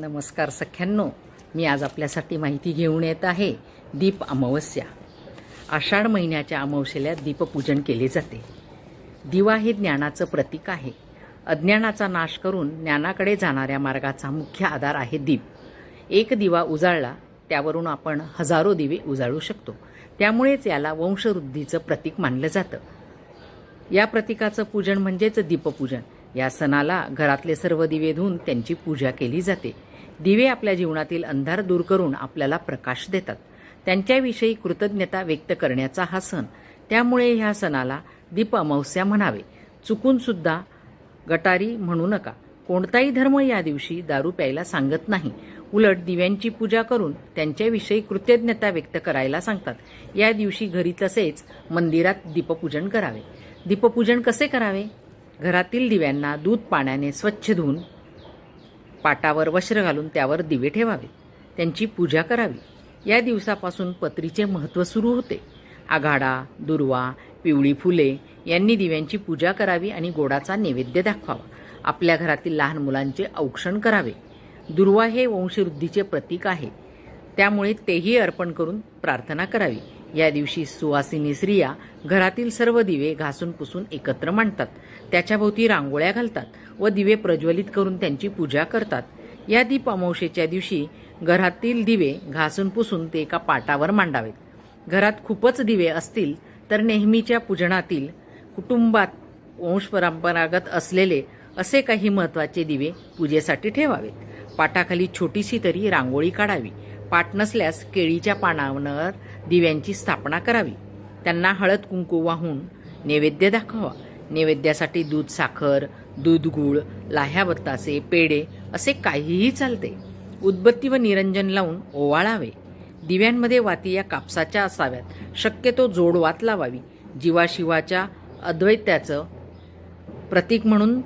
नमस्कार सख्यांनो मी आज आपल्यासाठी माहिती घेऊन येत आहे दीप अमावस्या. आषाढ महिन्याच्या अमावस्येला दीपपूजन केले जाते. दिवा हे ज्ञानाचं प्रतीक आहे. अज्ञानाचा नाश करून ज्ञानाकडे जाणाऱ्या मार्गाचा मुख्य आधार आहे दीप. एक दिवा उजाळला त्यावरून आपण हजारो दिवे उजाळू शकतो. त्यामुळेच याला वंशवृद्धीचं प्रतीक मानलं जातं. या प्रतीकाचं पूजन म्हणजेच दीपपूजन. या सणाला घरातले सर्व दिवे धुवून त्यांची पूजा केली जाते. दिवे आपल्या जीवनातील अंधार दूर करून आपल्याला प्रकाश देतात. त्यांच्याविषयी कृतज्ञता व्यक्त करण्याचा हा सण. त्यामुळे ह्या सणाला दीप अमावस्या म्हणावे. चुकून सुद्धा गटारी म्हणू नका. कोणताही धर्म या दिवशी दारू प्यायला सांगत नाही. उलट दिव्यांची पूजा करून त्यांच्याविषयी कृतज्ञता व्यक्त करायला सांगतात. या दिवशी घरी तसेच मंदिरात दीपपूजन करावे. दीपपूजन कसे करावे? घरातील दिव्यांना दूध पाण्याने स्वच्छ धुवून पाटावर वस्त्र घालून त्यावर दिवे ठेवावे. त्यांची पूजा करावी. या दिवसापासून पत्रीचे महत्त्व सुरू होते. आघाडा दुर्वा पिवळी फुले यांनी दिव्यांची पूजा करावी आणि गोडाचा नैवेद्य दाखवावा. आपल्या घरातील लहान मुलांचे औक्षण करावे. दुर्वा हे वंशवृद्धीचे प्रतीक आहे. त्यामुळे तेही अर्पण करून प्रार्थना करावी. या दिवशी सुवासिनी स्त्रिया घरातील सर्व दिवे घासून पुसून एकत्र मांडतात. त्याच्याभोवती रांगोळ्या घालतात व दिवे प्रज्वलित करून त्यांची पूजा करतात. या दीप अमावशेच्या दिवशी घरातील दिवे घासून पुसून ते एका पाटावर मांडावेत. घरात खूपच दिवे असतील तर नेहमीच्या पूजनातील कुटुंबात वंशपरंपरागत असलेले असे काही महत्त्वाचे दिवे पूजेसाठी ठेवावेत. पाटाखाली छोटीशी तरी रांगोळी काढावी. पाट नसल्यास केळीच्या पानावर दिव्यांची स्थापना करावी. त्यांना हळद कुंकू वाहून नैवेद्य दाखवा. नैवेद्यासाठी दूध साखर दूध गुळ लाह्या बत्तासे पेढे असे काहीही चालते. उदबत्ती व निरंजन लावून ओवाळावे. दिव्यांमध्ये वाती या कापसाच्या असाव्यात. शक्यतो जोडवात लावावी. जीवाशिवाच्या अद्वैत्याचं प्रतीक म्हणून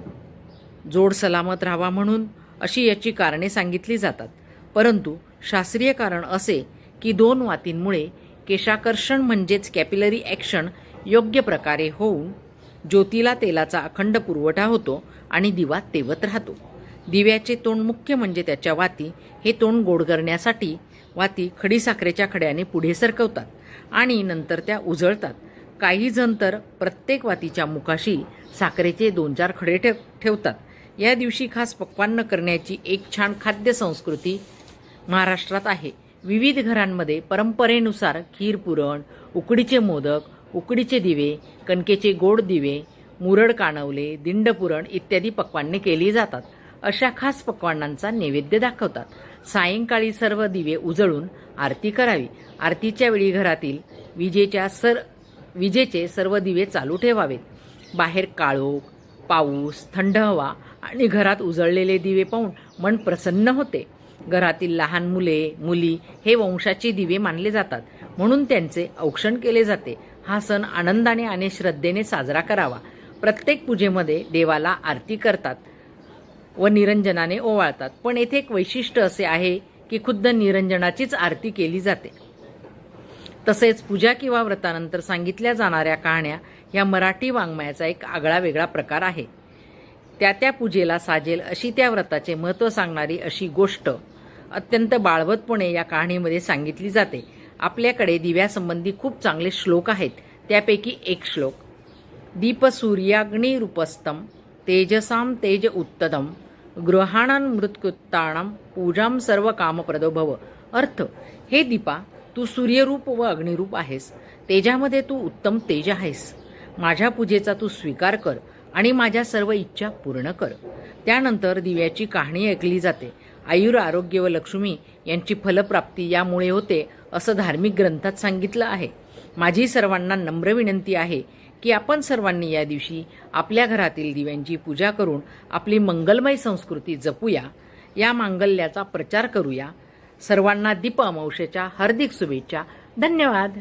जोड सलामत राहावा म्हणून अशी याची कारणे सांगितली जातात. परंतु शास्त्रीय कारण असे की दोन वातींमुळे केशाकर्षण म्हणजेच कॅपिलरी ॲक्शन योग्य प्रकारे होऊन ज्योतीला तेलाचा अखंड पुरवठा होतो आणि दिवा तेवत राहतो. दिव्याचे तोंड मुख्य म्हणजे त्याच्या वाती हे तोंड गोड करण्यासाठी वाती खडीसाखरेच्या खड्याने पुढे सरकवतात आणि नंतर त्या उजळतात. काही जण तर प्रत्येक वातीच्या मुखाशी साखरेचे दोन चार खडे ठेव ठेवतात. या दिवशी खास पक्वान्न करण्याची एक छान खाद्य संस्कृती महाराष्ट्रात आहे. विविध घरांमध्ये परंपरेनुसार खीरपुरण उकडीचे मोदक उकडीचे दिवे कणकेचे गोड दिवे मुरड कानवले दिंडपुरण इत्यादी पक्वान्ने केली जातात. अशा खास पक्वान्नांचा नैवेद्य दाखवतात. सायंकाळी सर्व दिवे उजळून आरती करावी. आरतीच्या वेळी घरातील विजेच्या सर विजेचे सर्व दिवे चालू ठेवावेत. बाहेर काळोख पाऊस थंड हवा आणि घरात उजळलेले दिवे पाहून मन प्रसन्न होते. घरातील लहान मुले मुली हे वंशाचे दिवे मानले जातात. म्हणून त्यांचे औक्षण केले जाते. हा सण आनंदाने आणि श्रद्धेने साजरा करावा. प्रत्येक पूजेमध्ये देवाला आरती करतात व निरंजनाने ओवाळतात. पण येथे एक वैशिष्ट्य असे आहे की खुद्द निरंजनाचीच आरती केली जाते. तसेच पूजा किंवा व्रतानंतर सांगितल्या जाणाऱ्या कहाण्या या मराठी वाङ्मयाचा एक आगळा वेगळा प्रकार आहे. त्या त्या पूजेला साजेल अशी त्या व्रताचे महत्त्व सांगणारी अशी गोष्ट अत्यंत बाळवतपणे या कहाणीमध्ये सांगितली जाते. आपल्याकडे दिव्यासंबंधी खूप चांगले श्लोक आहेत. त्यापैकी एक श्लोक दीप सूर्याग्नी तेजसाम तेज उत्तम ग्रहाणां मृत्युत्ताणां पूजाम सर्व कामप्रदो भव अर्थ हे दीपा तू सूर्यरूप व अग्निरूप आहेस. तेजामध्ये तू उत्तम तेज आहेस. माझ्या पूजेचा तू स्वीकार कर आणि माझ्या सर्व इच्छा पूर्ण कर. त्यानंतर दिव्याची कहाणी ऐकली जाते. आयुर आरोग्य व लक्ष्मी यांची फलप्राप्ती यामुळे होते असं धार्मिक ग्रंथात सांगितलं आहे. माझी सर्वांना नम्र विनंती आहे की आपण सर्वांनी या दिवशी आपल्या घरातील दिव्यांची पूजा करून आपली मंगलमय संस्कृती जपूया. या मांगल्याचा प्रचार करूया. सर्वांना दीप अमावशेच्या हार्दिक शुभेच्छा. धन्यवाद.